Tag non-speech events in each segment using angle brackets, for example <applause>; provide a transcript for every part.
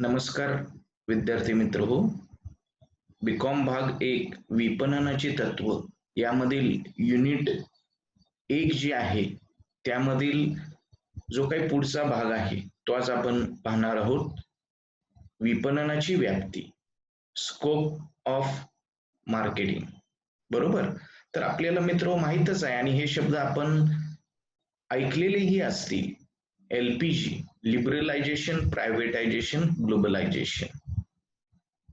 नमस्कार विद्यार्थी मित्र हो बीकॉम भाग एक विपणनाची तत्व. यामधील युनिट एक जी आहे त्यामधील जो काही पुढचा भाग आहे तो आज आपण पाहणार आहोत. विपणनाची व्याप्ती. स्कोप ऑफ मार्केटिंग बरोबर? तर आपल्याला मित्र माहीतच आहे आणि हे शब्द आपण ऐकलेलेही असतील. एलपीजी लिबरलायझेशन प्रायव्हेटायझेशन ग्लोबलायझेशन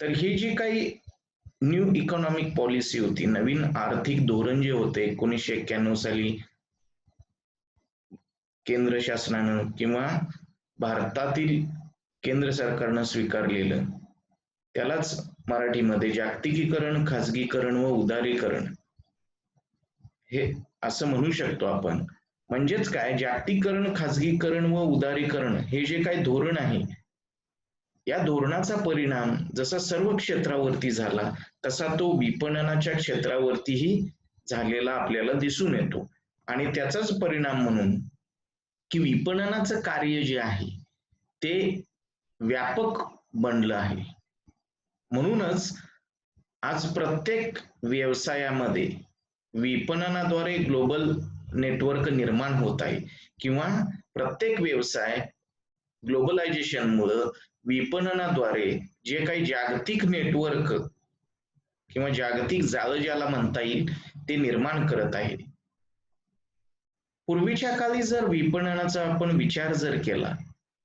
तर हे जे काही न्यू इकॉनॉमिक पॉलिसी होती नवीन आर्थिक धोरण जे होते एकोणीसशे एक्क्याण्णव साली केंद्र शासनानं किंवा भारतातील केंद्र सरकारनं स्वीकारलेलं त्यालाच मराठीमध्ये जागतिकीकरण खाजगीकरण व उदारीकरण हे असं म्हणू शकतो आपण. म्हणजेच काय? जागतिकीकरण खाजगीकरण व उदारीकरण हे जे काही धोरण आहे या धोरणाचा परिणाम जसा सर्व क्षेत्रावरती झाला तसा तो विपणनाच्या क्षेत्रावरतीही झालेला आपल्याला दिसून येतो. आणि त्याचाच परिणाम म्हणून की विपणनाचं कार्य जे आहे ते व्यापक बनलं आहे. म्हणूनच आज प्रत्येक व्यवसायामध्ये विपणनाद्वारे ग्लोबल नेटवर्क निर्माण होत आहे. किंवा प्रत्येक व्यवसाय ग्लोबलायझेशन मुळे विपणनाद्वारे जे काही जागतिक नेटवर्क किंवा जागतिक जाळ ज्याला म्हणता येईल ते निर्माण करत आहे पूर्वीच्या काळी जर विपणनाचा आपण विचार जर केला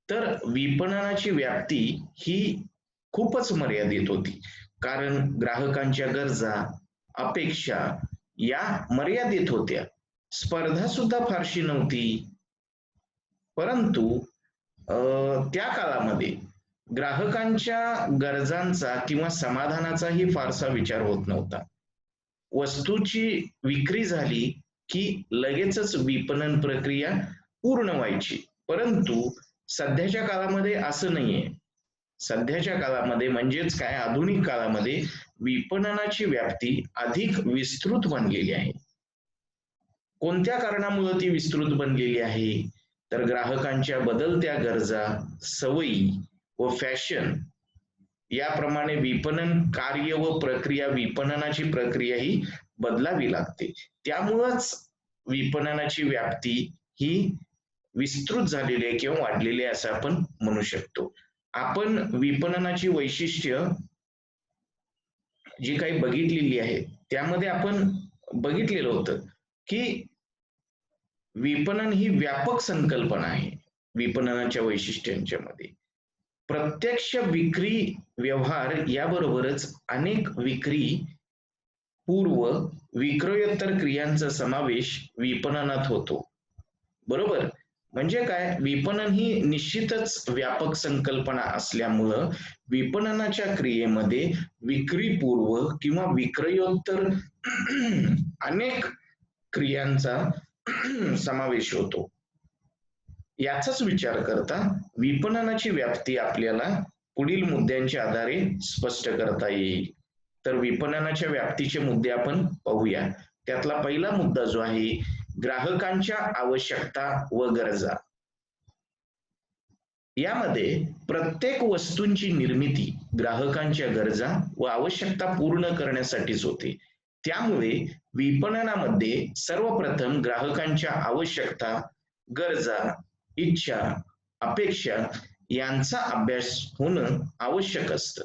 तर विपणनाची व्याप्ती ही खूपच मर्यादित होती. कारण ग्राहकांच्या गरजा अपेक्षा या मर्यादित होत्या. स्पर्धा सुद्धा फारशी नव्हती. परंतु त्या काळामध्ये ग्राहकांच्या गरजांचा किंवा समाधानाचाही फारसा विचार होत नव्हता. वस्तूची विक्री झाली की लगेचच विपणन प्रक्रिया पूर्ण व्हायची. परंतु सध्याच्या काळामध्ये असं नाहीये. सध्याच्या काळामध्ये म्हणजेच काय? आधुनिक काळामध्ये विपणनाची व्याप्ती अधिक विस्तृत बनलेली आहे. कोणत्या कारणामुळे ती विस्तृत बनलेली आहे? तर ग्राहकांच्या बदलत्या गरजा सवयी व फॅशन याप्रमाणे विपणन कार्य व प्रक्रिया विपणनाची प्रक्रिया ही बदलावी लागते. त्यामुळंच विपणनाची व्याप्ती ही विस्तृत झालेली आहे किंवा वाढलेली आहे असं आपण म्हणू शकतो. आपण विपणनाची वैशिष्ट्य जी काही बघितलेली आहे त्यामध्ये आपण बघितलेलं होतं की विपणन ही व्यापक संकल्पना आहे. विपणनाच्या वैशिष्ट्यांच्या मध्ये. प्रत्यक्ष विक्री व्यवहार याबरोबरच अनेक विक्री पूर्व विक्रयोत्तर क्रियांचा समावेश विपणनात होतो. बरोबर? म्हणजे काय? विपणन ही निश्चितच व्यापक संकल्पना असल्यामुळं विपणनाच्या क्रियेमध्ये विक्रीपूर्व किंवा विक्रयोत्तर अनेक क्रियांचा <clears throat> समावेश होतो. याचाच विचार करता विपणनाची व्याप्ती आपल्याला पुढील मुद्द्यांच्या आधारे स्पष्ट करता येईल. तर विपणनाच्या व्याप्तीचे मुद्दे आपण पाहूया. त्यातला पहिला मुद्दा जो आहे ग्राहकांच्या आवश्यकता व गरजा. यामध्ये प्रत्येक वस्तूंची निर्मिती ग्राहकांच्या गरजा व आवश्यकता पूर्ण करण्यासाठीच होते. त्यामुळे विपणनामध्ये सर्वप्रथम ग्राहकांच्या आवश्यकता गरजा इच्छा अपेक्षा यांचा अभ्यास होणं आवश्यक असतं.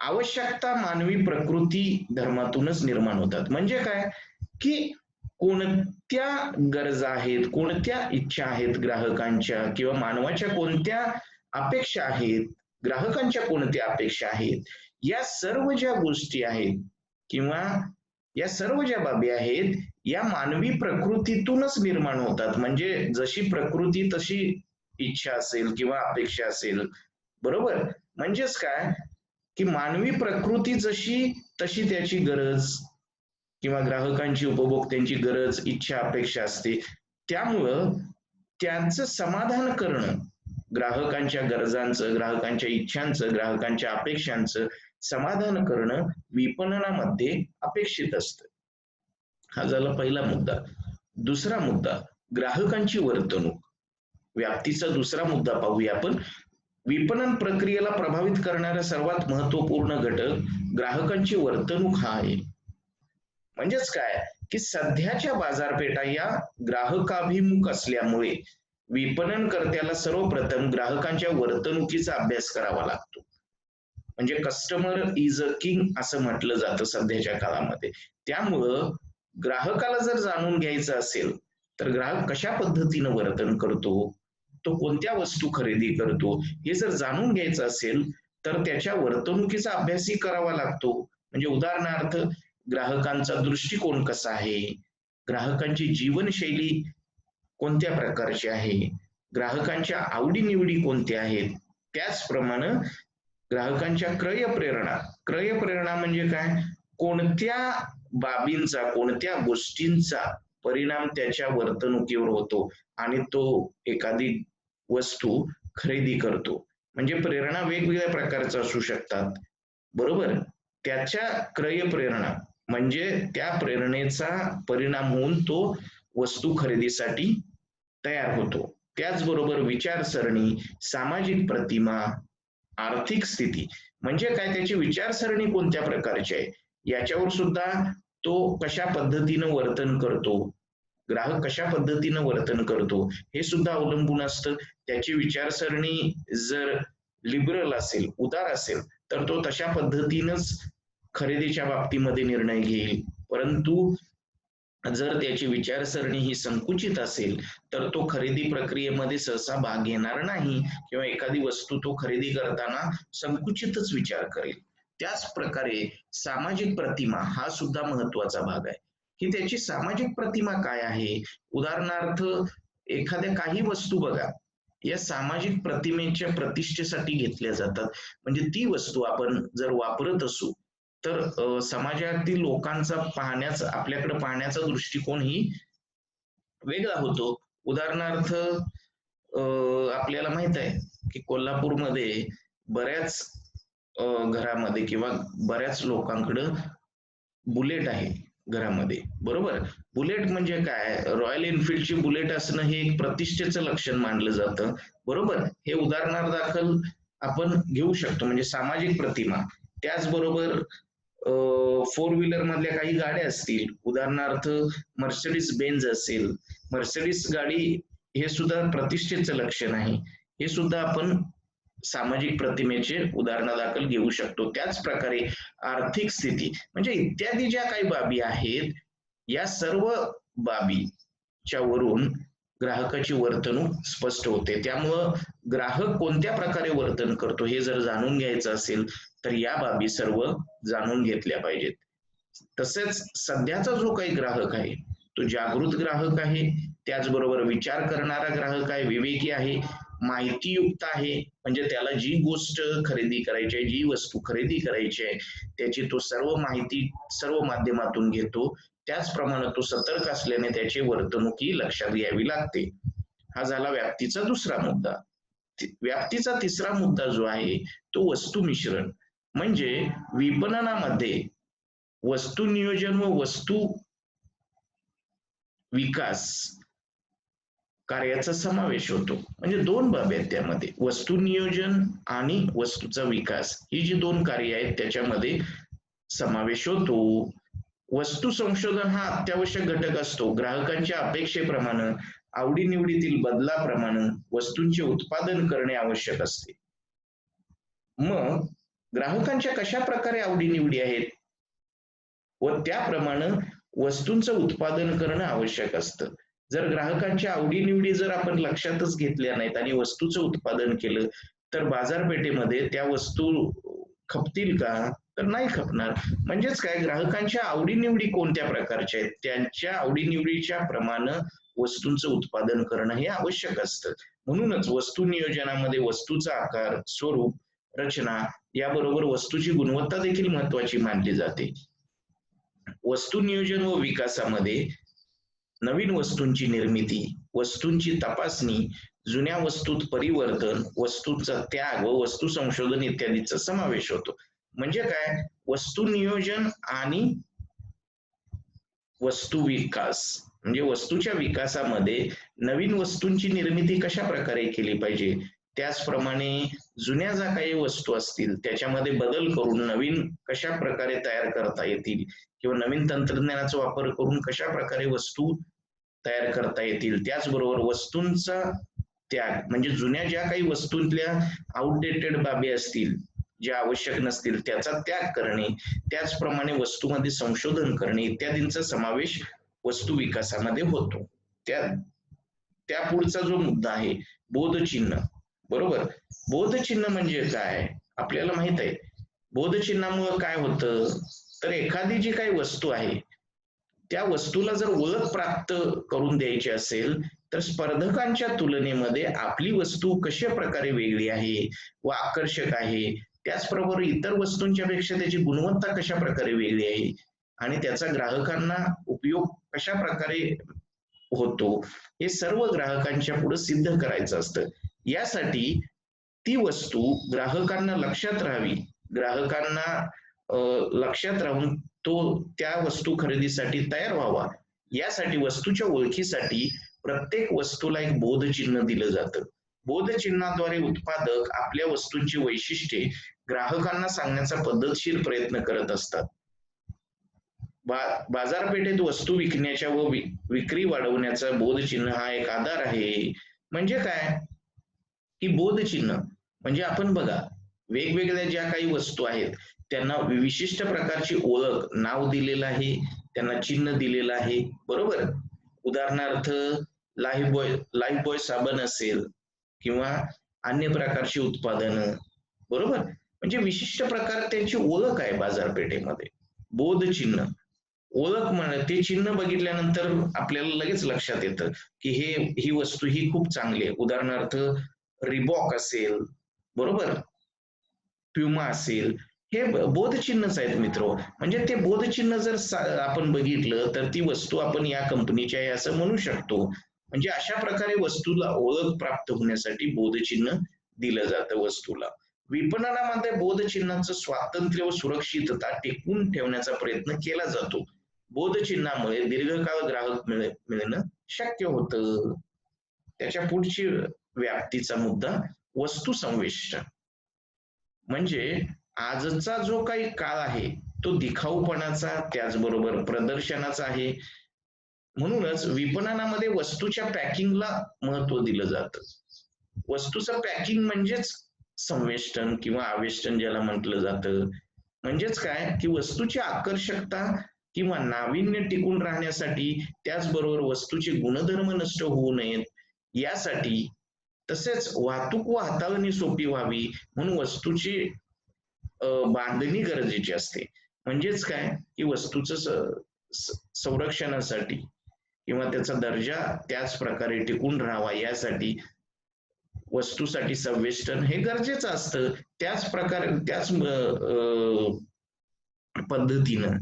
आवश्यकता मानवी प्रकृती धर्मातूनच निर्माण होतात. म्हणजे काय? की कोणत्या गरजा आहेत कोणत्या इच्छा आहेत ग्राहकांच्या किंवा मानवाच्या कोणत्या अपेक्षा आहेत ग्राहकांच्या कोणत्या अपेक्षा आहेत या सर्व ज्या गोष्टी आहेत किंवा या सर्व ज्या बाबी आहेत या मानवी प्रकृतीतूनच निर्माण होतात. म्हणजे जशी प्रकृती तशी इच्छा असेल किंवा अपेक्षा असेल. बरोबर? म्हणजेच काय? की मानवी प्रकृती जशी तशी त्याची गरज किंवा ग्राहकांची उपभोक्त्यांची गरज इच्छा अपेक्षा असते. त्यामुळं त्यांचं समाधान करणं ग्राहकांच्या गरजांचं ग्राहकांच्या इच्छांचं ग्राहकांच्या अपेक्षांचं समाधान करणं विपणनामध्ये अपेक्षित असतं. हा झाला पहिला मुद्दा. दुसरा मुद्दा ग्राहकांची वर्तणूक. व्याप्तीचा दुसरा मुद्दा पाहूया आपण. विपणन प्रक्रियेला प्रभावित करणारा सर्वात महत्त्वपूर्ण घटक ग्राहकांची वर्तणूक हा आहे. म्हणजेच काय? की सध्याच्या बाजारपेठा या ग्राहकाभिमुख असल्यामुळे विपणनकर्त्याला सर्वप्रथम ग्राहकांच्या वर्तणुकीचा अभ्यास करावा लागतो. म्हणजे कस्टमर इज अ किंग असं म्हटलं जातं सध्याच्या काळामध्ये. त्यामुळं ग्राहकाला जर जाणून घ्यायचं असेल तर ग्राहक कशा पद्धतीनं वर्तन करतो? तो कोणत्या वस्तू खरेदी करतो? हे जर जाणून घ्यायचं असेल तर त्याच्या वर्तणुकीचा अभ्यासही करावा लागतो. म्हणजे उदाहरणार्थ ग्राहकांचा दृष्टिकोन कसा आहे? ग्राहकांची जीवनशैली कोणत्या प्रकारची आहे? ग्राहकांच्या आवडीनिवडी कोणत्या आहेत? त्याचप्रमाणे ग्राहकांच्या क्रय प्रेरणा. क्रय प्रेरणा म्हणजे काय? कोणत्या बाबींचा कोणत्या गोष्टींचा परिणाम त्याच्या वर्तणुकीवर होतो आणि तो एखादी वस्तू खरेदी करतो? म्हणजे प्रेरणा वेगवेगळ्या प्रकारच्या असू शकतात. बरोबर? त्याच्या क्रय प्रेरणा म्हणजे त्या प्रेरणेचा परिणाम होऊन तो वस्तू खरेदीसाठी तयार होतो. त्याचबरोबर विचारसरणी सामाजिक प्रतिमा आर्थिक स्थिती. म्हणजे काय? त्याची विचारसरणी कोणत्या प्रकारची आहे? याच्यावर सुद्धा तो कशा पद्धतीनं वर्तन करतो? ग्राहक कशा पद्धतीनं वर्तन करतो? हे सुद्धा अवलंबून असतं. त्याची विचारसरणी जर लिबरल असेल उदार असेल तर तो तशा पद्धतीनंच खरेदीच्या बाबतीमध्ये निर्णय घेईल. परंतु जर त्याची विचारसरणी ही संकुचित असेल तर तो खरेदी प्रक्रियेमध्ये सहसा भाग घेणार नाही किंवा एखादी वस्तू तो खरेदी करताना संकुचितच विचार करेल. त्याच प्रकारे सामाजिक प्रतिमा हा सुद्धा महत्त्वाचा भाग आहे. की त्याची सामाजिक प्रतिमा काय आहे? उदाहरणार्थ एखाद्या काही वस्तू बघा. या सामाजिक प्रतिमेच्या प्रतिष्ठेसाठी घेतल्या जातात. म्हणजे ती वस्तू आपण जर वापरत असू तर समाजातील लोकांचा पाहण्याचा आपल्याकडे पाहण्याचा दृष्टिकोन ही वेगळा होतो. उदाहरणार्थ आपल्याला माहीत आहे की कोल्हापूरमध्ये बऱ्याच घरामध्ये किंवा बऱ्याच लोकांकडं बुलेट आहे घरामध्ये. बरोबर? बुलेट म्हणजे काय? रॉयल एनफिल्डची बुलेट असणं हे एक प्रतिष्ठेचं लक्षण मानलं जातं. बरोबर? हे उदाहरणार्थ दाखल आपण घेऊ शकतो म्हणजे सामाजिक प्रतिमा. त्याचबरोबर फोर व्हीलर मधल्या काही गाड्या असतील. उदाहरणार्थ मर्सिडीज बेन्झ असेल. मर्सिडीज गाडी हे सुद्धा प्रतिष्ठेचं लक्षण आहे. हे सुद्धा आपण सामाजिक प्रतिमेचे उदाहरणादाखल घेऊ शकतो. त्याच प्रकारे आर्थिक स्थिती म्हणजे इत्यादी ज्या काही बाबी आहेत या सर्व बाबीच्या वरून ग्राहकाची वर्तणूक स्पष्ट होते. त्यामुळं ग्राहक कोणत्या प्रकारे वर्तन करतो हे जर जाणून घ्यायचं असेल तर या बाबी सर्व जाणून घेतल्या पाहिजेत. तसेच सध्याचा जो काही ग्राहक आहे तो जागृत ग्राहक आहे. त्याचबरोबर विचार करणारा ग्राहक आहे विवेकी आहे. माहितीयुक्त आहे. म्हणजे त्याला जी गोष्ट खरेदी करायची आहे जी वस्तू खरेदी करायची आहे त्याची तो सर्व माहिती सर्व माध्यमातून घेतो. त्याचप्रमाणे तो सतर्क असल्याने त्याची वर्तणुकी लक्षात घ्यावी लागते. हा झाला व्याप्तीचा दुसरा मुद्दा. व्याप्तीचा तिसरा मुद्दा जो आहे तो वस्तू मिश्रण. म्हणजे विपणनामध्ये वस्तू नियोजन व वस्तू विकास कार्याचा समावेश होतो. म्हणजे दोन बाबी आहेत त्यामध्ये. वस्तू नियोजन आणि वस्तूचा विकास. ही जी दोन कार्य आहेत त्याच्यामध्ये समावेश होतो. वस्तू संशोधन हा अत्यावश्यक घटक असतो. ग्राहकांच्या अपेक्षेप्रमाणे आवडीनिवडीतील बदलाप्रमाणे वस्तूंचे उत्पादन करणे आवश्यक असते. मग ग्राहकांच्या कशा प्रकारे आवडीनिवडी आहेत? व त्याप्रमाणे वस्तूंचं उत्पादन करणं आवश्यक असतं. जर ग्राहकांच्या आवडीनिवडी जर आपण लक्षातच घेतल्या नाहीत आणि वस्तूचं उत्पादन केलं तर बाजारपेठेमध्ये त्या वस्तू खपतील का? तर नाही खपणार. म्हणजेच काय? ग्राहकांच्या आवडीनिवडी कोणत्या प्रकारच्या आहेत? त्यांच्या आवडीनिवडीच्या प्रमाणे वस्तूंचं उत्पादन करणं हे आवश्यक असतं. म्हणूनच वस्तू नियोजनामध्ये वस्तूचा आकार स्वरूप रचना याबरोबर वस्तूची गुणवत्ता देखील महत्वाची मानली जाते. वस्तू नियोजन व विकासामध्ये नवीन वस्तूंची निर्मिती वस्तूंची तपासणी जुन्या वस्तूत परिवर्तन वस्तूंचा त्याग व वस्तू संशोधन इत्यादीचा समावेश होतो. म्हणजे काय? वस्तू नियोजन आणि वस्तू विकास. म्हणजे वस्तूच्या विकासामध्ये नवीन वस्तूंची निर्मिती कशा प्रकारे केली पाहिजे? त्याचप्रमाणे जुन्या ज्या काही वस्तू असतील त्याच्यामध्ये बदल करून नवीन कशा प्रकारे तयार करता येतील किंवा नवीन तंत्रज्ञानाचा वापर करून कशा प्रकारे वस्तू तयार करता येतील त्याचबरोबर वस्तूंचा त्याग म्हणजे जुन्या ज्या काही वस्तूंतल्या आउटडेटेड बाबी असतील ज्या आवश्यक नसतील त्याचा त्याग करणे त्याचप्रमाणे वस्तूमध्ये संशोधन करणे इत्यादींचा समावेश वस्तू विकासामध्ये होतो. त्या त्या पुढचा जो मुद्दा आहे बोधचिन्ह. बरोबर. बोधचिन्ह म्हणजे काय? आपल्याला माहीत आहे. बोधचिन्हामुळे काय होतं? तर एखादी जी काही वस्तू आहे त्या वस्तूला जर ओळख प्राप्त करून द्यायची असेल तर स्पर्धकांच्या तुलनेमध्ये आपली वस्तू कशा प्रकारे वेगळी आहे व आकर्षक आहे? त्याचबरोबर इतर वस्तूंच्या पेक्षा त्याची गुणवत्ता कशा प्रकारे वेगळी आहे? आणि त्याचा ग्राहकांना उपयोग कशा प्रकारे होतो? हे सर्व ग्राहकांच्या पुढे सिद्ध करायचं असतं. यासाठी ती वस्तू ग्राहकांना लक्षात राहावी. ग्राहकांना लक्षात राहून तो त्या वस्तू खरेदीसाठी तयार व्हावा. यासाठी वस्तूच्या ओळखीसाठी प्रत्येक वस्तूला एक बोधचिन्ह दिलं जातं. बोधचिन्हाद्वारे उत्पादक आपल्या वस्तूंची वैशिष्ट्ये ग्राहकांना सांगण्याचा पद्धतशीर प्रयत्न करत असतात. बा बाजारपेठेत वस्तू विकण्याच्या व विक्री वाढवण्याचा बोधचिन्ह हा एक आधार आहे. म्हणजे काय? की बोधचिन्ह. म्हणजे आपण बघा वेगवेगळ्या ज्या काही वस्तू आहेत त्यांना विशिष्ट प्रकारची ओळख नाव दिलेलं आहे त्यांना चिन्ह दिलेलं आहे बरोबर? उदाहरणार्थ लाईफ बॉय लाईफ बॉय साबण असेल किंवा अन्य प्रकारची उत्पादनं बरोबर? म्हणजे विशिष्ट प्रकार त्यांची ओळख आहे बाजारपेठेमध्ये. बोध चिन्ह ओळख म्हण ते चिन्ह बघितल्यानंतर आपल्याला लगेच लक्षात येतं की हे ही वस्तू ही खूप चांगली आहे. उदाहरणार्थ रिबॉक असेल बरोबर? प्युमा असेल हे बोधचिन्हच आहेत मित्र. म्हणजे ते बोधचिन्ह जर आपण बघितलं तर ती वस्तू आपण या कंपनीची आहे असं म्हणू शकतो. म्हणजे अशा प्रकारे वस्तूला ओळख प्राप्त होण्यासाठी बोधचिन्ह दिलं जातं वस्तूला. विपणनामध्ये बोधचिन्हाचं स्वातंत्र्य व सुरक्षितता टिकवून ठेवण्याचा प्रयत्न केला जातो. बोधचिन्हामुळे दीर्घकाळ ग्राहक मिळणं शक्य होतं. त्याच्या पुढची व्याप्तीचा मुद्दा वस्तू संवेष्टन म्हणजे आजचा जो काही काळ आहे तो दिखाऊपणाचा त्याचबरोबर प्रदर्शनाचा आहे. म्हणूनच विपणनामध्ये वस्तूच्या पॅकिंगला महत्त्व दिलं जातं. वस्तूचं पॅकिंग म्हणजेच संवेष्टन किंवा आवेष्टन ज्याला म्हटलं जातं. म्हणजेच काय? की वस्तूची आकर्षकता किंवा नाविन्य टिकून राहण्यासाठी त्याचबरोबर वस्तूचे गुणधर्म नष्ट होऊ नयेत. यासाठी तसेच वाहतूक व हाताळणी सोपी व्हावी म्हणून वस्तूची बांधणी गरजेची असते. म्हणजेच काय? की वस्तूचं संरक्षणासाठी किंवा त्याचा दर्जा त्याच प्रकारे टिकून राहावा यासाठी वस्तूसाठी संवेष्टन हे गरजेचं असतं. त्याच प्रकारे त्याच पद्धतीनं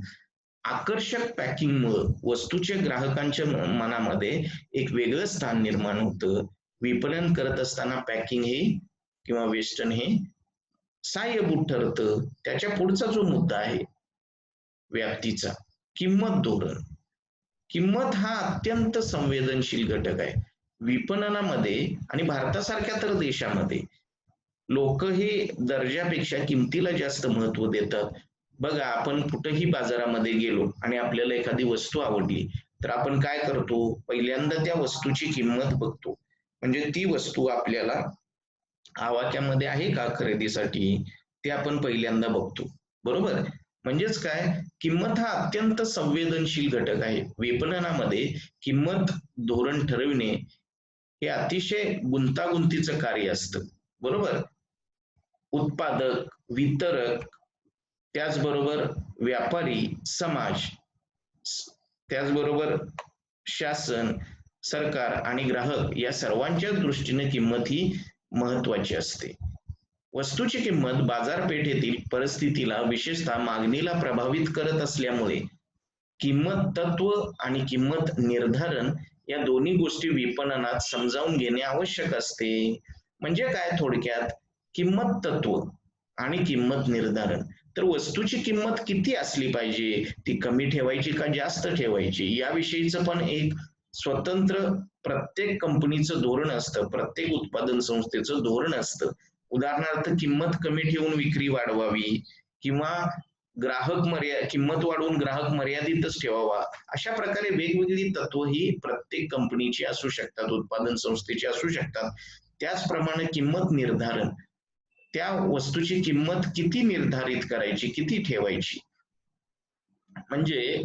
आकर्षक पॅकिंगमुळं वस्तूच्या ग्राहकांच्या मनामध्ये एक वेगळं स्थान निर्माण होतं. विपणन करत असताना पॅकिंग हे किंवा वेस्टर्न हे सहाय्यभूत ठरतं. त्याच्या पुढचा जो मुद्दा आहे व्याप्तीचा किंमत धोरण. किंमत हा अत्यंत संवेदनशील घटक आहे. विपणनामध्ये आणि भारतासारख्या तर देशामध्ये लोक हे दर्जापेक्षा किमतीला जास्त महत्त्व देतात. बघा आपण कुठंही बाजारामध्ये गेलो आणि आपल्याला एखादी वस्तू आवडली तर आपण काय करतो? पहिल्यांदा त्या वस्तूची किंमत बघतो. म्हणजे ती वस्तू आपल्याला आवाक्यामध्ये आहे का खरेदीसाठी? ते आपण पहिल्यांदा बघतो. बरोबर? म्हणजेच काय? किंमत हा अत्यंत संवेदनशील घटक आहे. विपणनामध्ये किंमत धोरण ठरविणे हे अतिशय गुंतागुंतीचं कार्य असतं. बरोबर? उत्पादक वितरक त्याचबरोबर व्यापारी समाज त्याचबरोबर शासन सरकार आणि ग्राहक या सर्वांच्या दृष्टीने किंमत ही महत्वाची असते. वस्तूची किंमत बाजारपेठेतील परिस्थितीला विशेषतः मागणीला प्रभावित करत असल्यामुळे किंमत तत्व आणि किंमत निर्धारण या दोन्ही गोष्टी विपणनात समजावून घेणे आवश्यक असते. म्हणजे काय थोडक्यात? किंमत तत्व आणि किंमत निर्धारण. तर वस्तूची किंमत किती असली पाहिजे? ती कमी ठेवायची का जास्त ठेवायची? याविषयीच पण एक स्वतंत्र प्रत्येक कंपनीचं धोरण असतं प्रत्येक उत्पादन संस्थेचं धोरण असतं. उदाहरणार्थ किंमत कमी ठेवून विक्री वाढवावी किंवा ग्राहक मर्या किंमत वाढवून ग्राहक मर्यादितच ठेवावा अशा प्रकारे वेगवेगळी तत्व ही प्रत्येक कंपनीची असू शकतात उत्पादन संस्थेची असू शकतात. त्याचप्रमाणे किंमत निर्धारण. त्या वस्तूची किंमत किती निर्धारित करायची किती ठेवायची? म्हणजे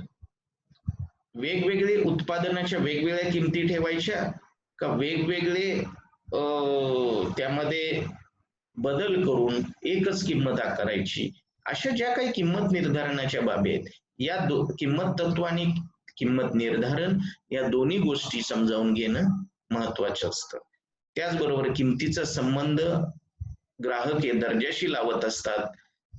वेगवेगळे उत्पादनाच्या वेगवेगळ्या किमती ठेवायच्या का वेगवेगळे त्यामध्ये बदल करून एकच किंमत आकारायची? अशा ज्या काही किंमत निर्धारणाच्या बाबी आहेत या दो किंमत तत्व आणि किंमत निर्धारण या दोन्ही गोष्टी समजावून घेणं महत्वाचं असतं. त्याचबरोबर किमतीचा संबंध ग्राहक हे दर्जाशी लावत असतात.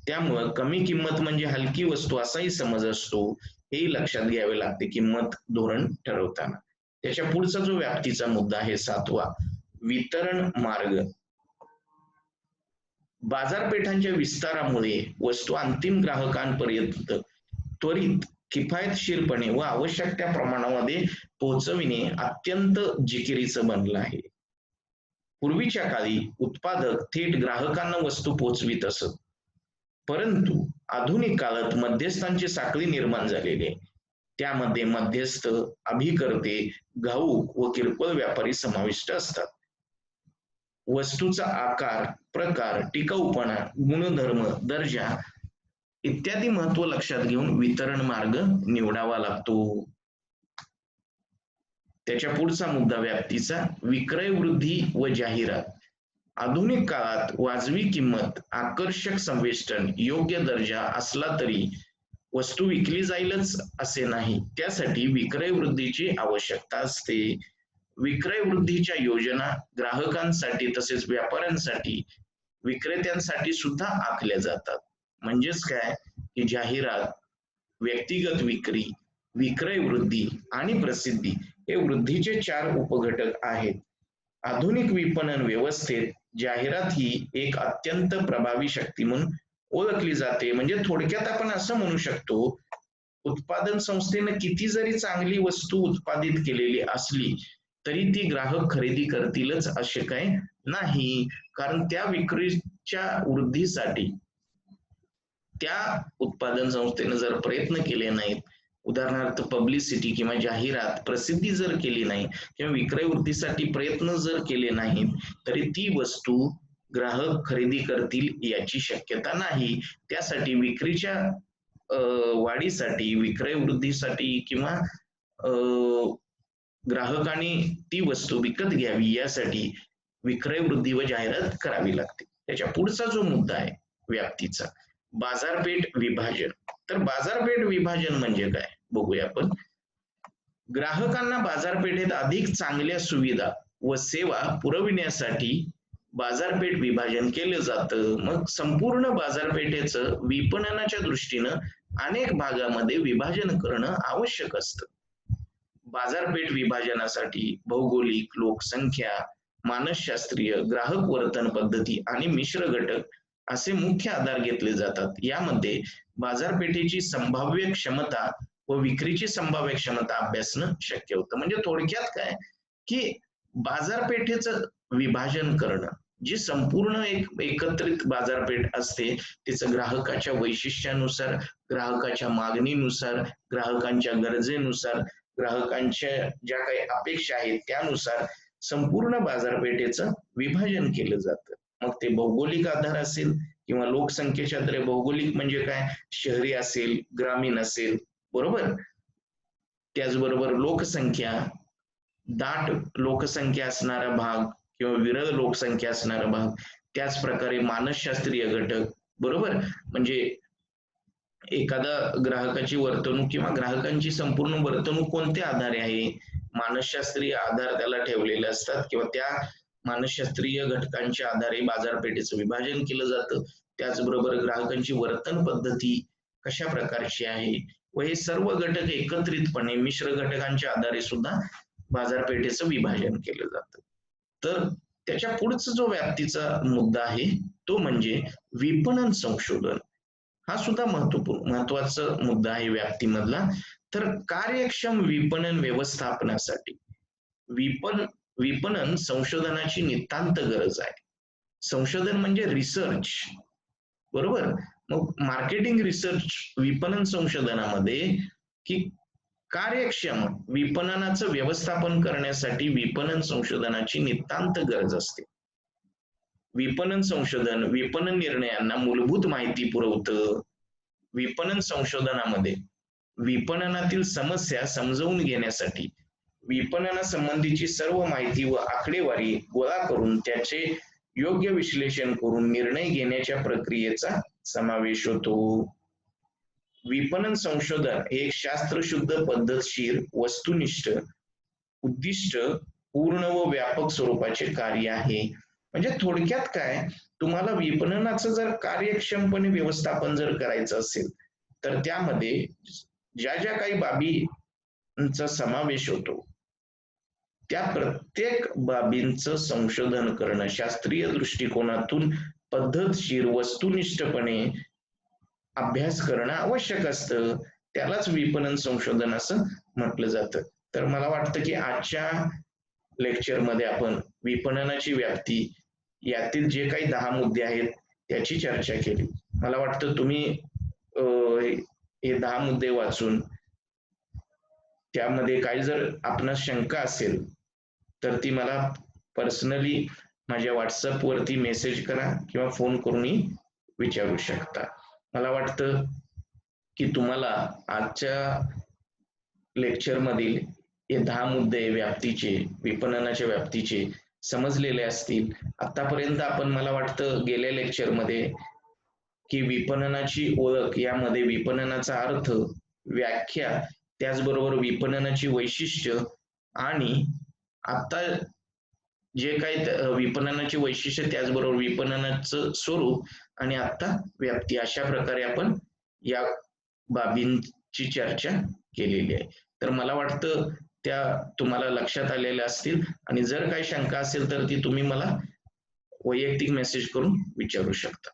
त्यामुळं कमी किंमत म्हणजे हलकी वस्तू असाही समज असतो. हेही लक्षात घ्यावे लागते किंमत धोरण ठरवताना. त्याच्या पुढचा जो व्याप्तीचा मुद्दा आहे सातवा वितरण मार्ग. बाजारपेठांच्या विस्तारामुळे वस्तू अंतिम ग्राहकांपर्यंत त्वरित किफायतशीरपणे व आवश्यक त्या प्रमाणामध्ये पोहोचविणे अत्यंत जिकिरीचं बनलं आहे. पूर्वीच्या काळी उत्पादक थेट ग्राहकांना वस्तू पोहोचवित असत. परंतु आधुनिक काळात मध्यस्थांची साखळी निर्माण झालेली आहे. त्यामध्ये मध्यस्थ अभिकर्ते घाऊक व किरकोळ व्यापारी समाविष्ट असतात. वस्तूचा आकार प्रकार टिकाऊपणा गुणधर्म दर्जा इत्यादी महत्त्व लक्षात घेऊन वितरण मार्ग निवडावा लागतो. त्याच्या पुढचा मुद्दा व्याप्तीचा विक्रय वृद्धी व जाहिरात. आधुनिक काळात वाजवी किंमत आकर्षक संवेष्टन योग्य दर्जा असला तरी वस्तू विकली जाईलच असे नाही. त्यासाठी विक्रय वृद्धीची आवश्यकता असते. विक्रय वृद्धीच्या योजना ग्राहकांसाठी तसेच व्यापाऱ्यांसाठी विक्रेत्यांसाठी सुद्धा आखल्या जातात. म्हणजेच काय? की जाहिरात व्यक्तिगत विक्री विक्रय वृद्धी आणि प्रसिद्धी हे वृद्धीचे चार उपघटक आहेत. आधुनिक विपणन व्यवस्थेत जाहिरात ही एक अत्यंत प्रभावी शक्ती म्हणून ओळखली जाते. म्हणजे थोडक्यात आपण असं म्हणू शकतो उत्पादन संस्थेनं किती जरी चांगली वस्तू उत्पादित केलेली असली तरी ती ग्राहक खरेदी करतीलच असे काय नाही. कारण त्या विक्रीच्या वृद्धीसाठी त्या उत्पादन संस्थेने जर प्रयत्न केले नाहीत उदाहरणार्थ पब्लिसिटी किंवा जाहिरात प्रसिद्धी जर केली नाही किंवा विक्रय वृद्धीसाठी प्रयत्न जर केले नाहीत तरी ती वस्तू ग्राहक खरेदी करतील याची शक्यता नाही. त्यासाठी विक्रीच्या वाढीसाठी विक्रय वृद्धीसाठी किंवा ग्राहकांनी ती वस्तू विकत घ्यावी यासाठी विक्रय वृद्धी व जाहिरात करावी लागते. त्याच्या पुढचा जो मुद्दा आहे व्याप्तीचा बाजारपेठ विभाजन. तर बाजारपेठ विभाजन म्हणजे काय? बघूया आपण. ग्राहकांना बाजारपेठेत अधिक चांगल्या सुविधा व सेवा पुरविण्यासाठी बाजारपेठ विभाजन केलं जातं. मग संपूर्ण बाजारपेठेचं विपणनाच्या दृष्टीनं अनेक भागामध्ये विभाजन करणं आवश्यक असतं. बाजारपेठ विभाजनासाठी भौगोलिक लोकसंख्या मानसशास्त्रीय ग्राहक वर्तन पद्धती आणि मिश्र घटक असे मुख्य आधार घेतले जातात. यामध्ये बाजारपेठेची संभाव्य क्षमता व विक्रीची संभाव्य क्षमता अभ्यासणं शक्य होतं. म्हणजे थोडक्यात काय? की बाजारपेठेचं विभाजन करणं जी संपूर्ण एक एकत्रित बाजारपेठ असते तिचं ग्राहकाच्या वैशिष्ट्यानुसार ग्राहकाच्या मागणीनुसार ग्राहकांच्या गरजेनुसार ग्राहकांच्या ज्या काही अपेक्षा आहेत त्यानुसार संपूर्ण बाजारपेठेचं विभाजन केलं जातं. मग ते भौगोलिक आधार असेल किंवा लोकसंख्येच्या भौगोलिक म्हणजे काय? शहरी असेल ग्रामीण असेल बरोबर? त्याचबरोबर लोकसंख्या दाट लोकसंख्या असणारा भाग किंवा विरळ लोकसंख्या असणारा भाग त्याच प्रकारे मानसशास्त्रीय घटक बरोबर? म्हणजे एखादा ग्राहकाची वर्तणूक किंवा ग्राहकांची संपूर्ण वर्तणूक कोणत्या आधारे आहे? मानसशास्त्रीय आधार त्याला ठेवलेले असतात किंवा त्या मानसशास्त्रीय घटकांच्या आधारे बाजारपेठेचं विभाजन केलं जातं. त्याचबरोबर ग्राहकांची वर्तन पद्धती कशा प्रकारची आहे? व हे सर्व घटक एकत्रितपणे मिश्र घटकांच्या आधारे सुद्धा बाजारपेठेचं विभाजन केलं जातं. तर त्याच्या पुढचा जो व्याप्तीचा मुद्दा आहे तो म्हणजे विपणन संशोधन. हा सुद्धा महत्त्वपूर्ण महत्त्वाचा मुद्दा आहे व्याप्तीमधला. तर कार्यक्षम विपणन व्यवस्थापनासाठी विपण विपणन संशोधनाची नितांत गरज आहे. संशोधन म्हणजे रिसर्च बरोबर? मग मार्केटिंग रिसर्च विपणन संशोधनामध्ये की कार्यक्षम विपणनाचं व्यवस्थापन करण्यासाठी विपणन संशोधनाची नितांत गरज असते. विपणन संशोधन विपणन निर्णयांना मूलभूत माहिती पुरवतं. विपणन संशोधनामध्ये विपणनातील समस्या समजवून घेण्यासाठी विपणनासंबंधीची सर्व माहिती व आकडेवारी गोळा करून त्याचे योग्य विश्लेषण करून निर्णय घेण्याच्या प्रक्रियेचा समावेश होतो. विपणन संशोधन हे एक शास्त्रशुद्ध पद्धतशीर वस्तुनिष्ठ उद्दिष्ट पूर्ण व व्यापक स्वरूपाचे कार्य आहे. म्हणजे थोडक्यात काय? तुम्हाला विपणनाचं जर कार्यक्षमपणे व्यवस्थापन जर करायचं असेल तर त्यामध्ये ज्या ज्या काही बाबींचा समावेश होतो त्या प्रत्येक बाबींचं संशोधन करणं शास्त्रीय दृष्टिकोनातून पद्धतशीर वस्तुनिष्ठपणे अभ्यास करणं आवश्यक असतं. त्यालाच विपणन संशोधन असं म्हटलं जातं. तर मला वाटतं की आजच्या लेक्चरमध्ये आपण विपणनाची व्याप्ती यातील जे काही दहा मुद्दे आहेत त्याची चर्चा केली. मला वाटतं तुम्ही हे दहा मुद्दे वाचून त्यामध्ये काही जर आपणास शंका असेल तर ती मला पर्सनली माझ्या व्हॉट्सअप वरती मेसेज करा किंवा फोन करूनही विचारू शकता. मला वाटतं की तुम्हाला आजच्या लेक्चर मधील हे दहा मुद्दे व्याप्तीचे विपणनाच्या व्याप्तीचे समजलेले असतील. आतापर्यंत आपण मला वाटतं गेल्या लेक्चरमध्ये की विपणनाची ओळख यामध्ये विपणनाचा अर्थ व्याख्या त्याचबरोबर विपणनाची वैशिष्ट्य आणि आता जे काही विपणनाची वैशिष्ट्य त्याचबरोबर विपणनाचं स्वरूप आणि आता व्याप्ती अशा प्रकारे आपण या बाबींची चर्चा केलेली आहे. तर मला वाटतं त्या तुम्हाला लक्षात आलेल्या असतील आणि जर काही शंका असेल तर ती तुम्ही मला वैयक्तिक मेसेज करून विचारू शकता.